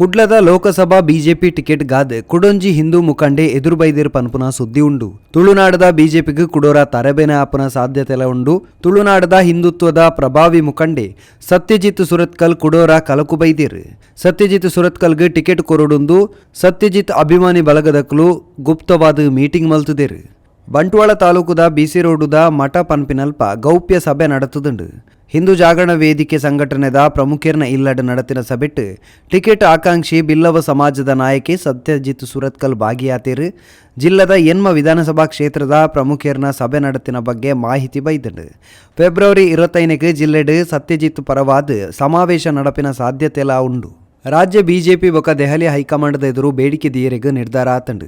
ಕುಡ್ಲದ Lok Sabha BJP ticket ಗಾದ್ ಕುಡೊಂಜಿ ಹಿಂದೂ ಮುಖಂಡೆ ಎದುರು ಬೈದಿರ್ ಪನ್ಪುನ ಸುದ್ದಿ ಉಂಡು. ತುಳುನಾಡದ ಬಿಜೆಪಿಗೆ ಕುಡೋರ ತರಬೇನೆ ಆಪನ ಸಾಧ್ಯತೆಲ ಉಂಡು. ತುಳುನಾಡದ ಹಿಂದುತ್ವದ ಪ್ರಭಾವಿ ಮುಖಂಡೆ ಸತ್ಯಜಿತ್ ಸುರತ್ಕಲ್ ಕುಡೋರ ಕಲಕು ಬೈದಿರ್. ಸತ್ಯಜಿತ್ ಸುರತ್ಕಲ್ಗೆ ಟಿಕೆಟ್ ಕೊರಡುಂದು ಸತ್ಯಜಿತ್ ಅಭಿಮಾನಿ ಬಳಗದಕ್ಲು ಗುಪ್ತವಾದ ಮೀಟಿಂಗ್ ಮಲ್ತುದೇರ್. ಬಂಟ್ವಾಳ ತಾಲೂಕುದ ಬಿಸಿ ರೋಡುದ ಮಠ ಪನ್ಪಿನಲ್ಪ ಗೌಪ್ಯ ಸಭೆ ನಡೆತುದುಂಡು. ಹಿಂದೂ ಜಾಗರಣ ವೇದಿಕೆ ಸಂಘಟನೆದ ಪ್ರಮುಖರ್ನ ಇಲ್ಲಡ ನಡತಿನ ಸಭೆಟ್ ಟಿಕೆಟ್ ಆಕಾಂಕ್ಷಿ ಬಿಲ್ಲವ ಸಮಾಜದ ನಾಯಕಿ ಸತ್ಯಜಿತ್ ಸುರತ್ಕಲ್ ಭಾಗಿಯಾತಿರು. ಜಿಲ್ಲದ ಎನ್ಮ ವಿಧಾನಸಭಾ ಕ್ಷೇತ್ರದ ಪ್ರಮುಖರ್ನ ಸಭೆ ನಡತಿನ ಬಗ್ಗೆ ಮಾಹಿತಿ ಬೈದಂಡು. ಫೆಬ್ರವರಿ ಇರುವತ್ತೈನಕ್ಕೆ ಜಿಲ್ಲೆಡ್ ಸತ್ಯಜಿತ್ ಪರವಾದ ಸಮಾವೇಶ ನಡಪಿನ ಸಾಧ್ಯತೆಲ ಉಂಡು. ರಾಜ್ಯ ಬಿಜೆಪಿ ಬೊಕ ದೆಹಲಿ ಹೈಕಮಾಂಡ್ದ ಎದುರು ಬೇಡಿಕೆ ದೀರಿಗೆ ನಿರ್ಧಾರ ಆತಂಡ್.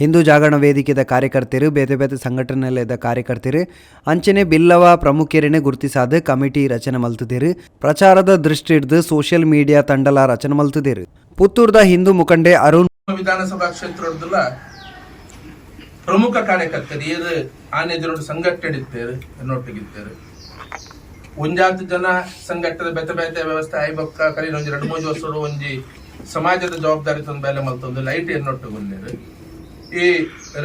ಹಿಂದೂ ಜಾಗರಣ ವೇದಿಕೆದ ಕಾರ್ಯಕರ್ತರು, ಬೇತೆ ಬೇತೆ ಸಂಘಟನೆಲೆದ ಕಾರ್ಯಕರ್ತರು, ಅಂಚನೆ ಬಿಲ್ಲವ ಪ್ರಮುಖರನ್ನೇ ಗುರುತಿಸಾದ ಕಮಿಟಿ ರಚನೆ ಮಲ್ತದಿರು, ಪ್ರಚಾರದ ದೃಷ್ಟಿ ಹಿಡಿದು ಸೋಷಿಯಲ್ ಮೀಡಿಯಾ ತಂಡಲ ರಚನೆ ಮಲ್ತದಿರು. ಪುತ್ತೂರ್ದ ಹಿಂದೂ ಮುಖಂಡೆ ಅರುಣ್ ವಿಧಾನಸಭಾ ಕ್ಷೇತ್ರದಲ್ಲ ಪ್ರಮುಖ ಕಾರ್ಯಕರ್ತರು, ಏನು ಸಂಘಟನೆ ಒಂಜಾತು ಜನ ಸಂಘಟನೆ ಬೆತ್ತ ಬೇತೆ ವ್ಯವಸ್ಥೆ ಐಬಕ್ಕ ಕರೀನ ಒಂಜಿ ಎರಡು ಮೂರು ವರ್ಷ ಒಂಜಿ ಸಮಾಜದ ಜವಾಬ್ದಾರಿ ತಂದು ಬೇಲೆ ಮಲ್ತೊಂದು ಲೈಟ್ ಎನ್ನೊಟ್ಟುಗೊಂಡಿರು ಈ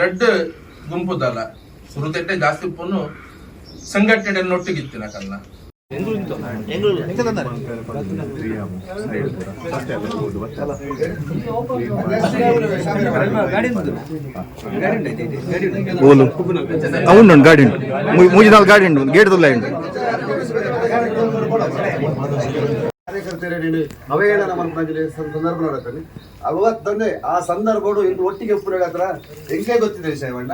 ರೆಡ್ ಗುಂಪುದಲ್ಲ ಸುರುತೆಟ್ಟೆ ಜಾಸ್ತಿ ಪುನ್ನು ಸಂಘಟನೆ ಎನ್ನೊಟ್ಟಿಗಿತ್ತಿನ ಕನ್ನ ಓಲು అవును ಗಾಡಿ ಉಂಟು ಮೂಜಿ ನಾಲ್ಕು ಗಾಡಿ ಉಂಟು ಗೇಟ್ ತುಲ್ಲ ಉಂಟು ಕಾರ್ಯಕರ್ತರೇ ನೀನು ಅವಹೇಳನ ಮಲ್ಪಂಜಲಿ ಸಂದರ್ಭ ನೋಡತ್ತಲ್ಲಿ ಅವತ್ತಂದ್ರೆ ಆ ಸಂದರ್ಭಗಳು ಇಂದು ಒಟ್ಟಿಗೆ ಉಪ್ಪು ಹತ್ರ ಹೆಂಗೆ ಗೊತ್ತಿದೆ ವಿಷಯ ಬಣ್ಣ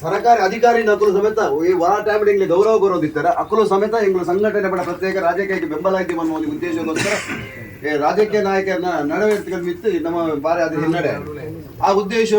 ಸರ್ಕಾರಿ ಅಧಿಕಾರಿ ನಕಲು ಸಮೇತ ಈ ವಾರ ಟೈಮ್ ಹೆಂಗ್ಲಿ ಗೌರವ ಬರೋದಿತ್ತರ ಅಕಲು ಸಮೇತ ಎಂಗ್ಲು ಸಂಘಟನೆ ಬಡ ಪ್ರತ್ಯೇಕ ರಾಜಕೀಯಕ್ಕೆ ಬೆಂಬಲ ಆಗಿ ಅನ್ನೋ ಒಂದು ಉದ್ದೇಶಕ್ಕೋಸ್ಕರ ರಾಜಕೀಯ ನಾಯಕರನ್ನ ನಡವಳಿಕೆಗಳು ಮಿತ್ತು ನಮ್ಮ ಬಾರಿ ಅದು ಹಿನ್ನಡೆ. ಆ ಉದ್ದೇಶ